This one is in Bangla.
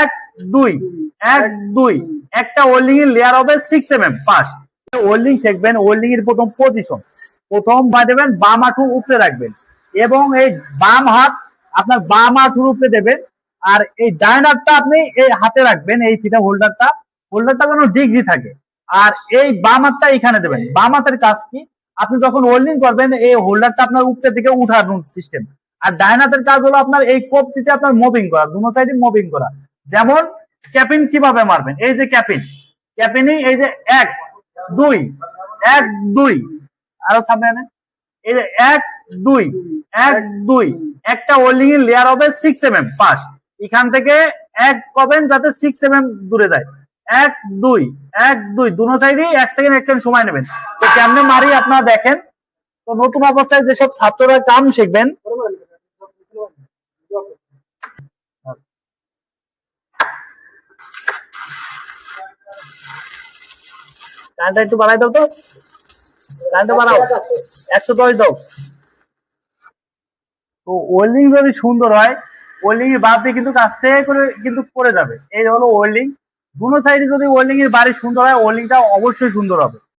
এক, দুই এক, দুই। একটা ওল্ডিং এর লেয়ার হবে six M M pass welding শিখবেন ওল্ডিং এর প্রথম পজিশন প্রথম বা দেবেন, বাম হাঁটু উপরে রাখবেন। এবং এই বাম হাত আপনার বাম হাঁটুর উপরে দেবেন। আর এই ডাইন হাতটা আপনি এই হাতে রাখবেন, এই ফিটা হোল্ডারটা হোল্ডারটা যেন ডিগ্রি থাকে। আর এই বাম হাতটা এখানে দেবেন। বাম হাতের কাজ কি? আপনি যখন হোল্ডিং করবেন, এই হোল্ডারটা আপনার উপরে থেকে উঠানোর সিস্টেম আর ডাইন হাতের কাজ হলো আপনার এই কবজিতে আপনার মুভিং করা, দুনো সাইডে মুভিং করা। যেমন ক্যাপিন কীভাবে মারবেন? এই যে ক্যাপিন। ক্যাপিনই এই যে এক, দুই এক, দুই। আরও সামনে আনেন। এই যে এক, দুই এক, দুই। একটা ওল্ডিং এর লেয়ার হবে সিক্স এম এম পাস। এখান থেকে এক কবেন যাতে সিক্স এম এম দূরে যায়। এক, দুই এক, দুই। দুনো সাইডে এক সেকেন্ড এক সেকেন্ড সময় নেবেন। তো কেমনে মারি আপনারা দেখেন? তো নতুন অবস্থায় যেসব ছাত্ররা কাম শিখবেন কানটা একটু বাড়াই দাও তো। লাইনটা বাড়াও একশো দশ দাও। তো ওয়েল্ডিং যদি সুন্দর হয় ওয়েল্ডিং এর বাদ দিয়ে কিন্তু আস্তে করে কিন্তু করে যাবে। এই হলো ওয়েল্ডিং দুনো সাইডে যদি ওয়েল্ডিং এর বাড়ি সুন্দর হয় ওয়েল্ডিংটা অবশ্যই সুন্দর হবে।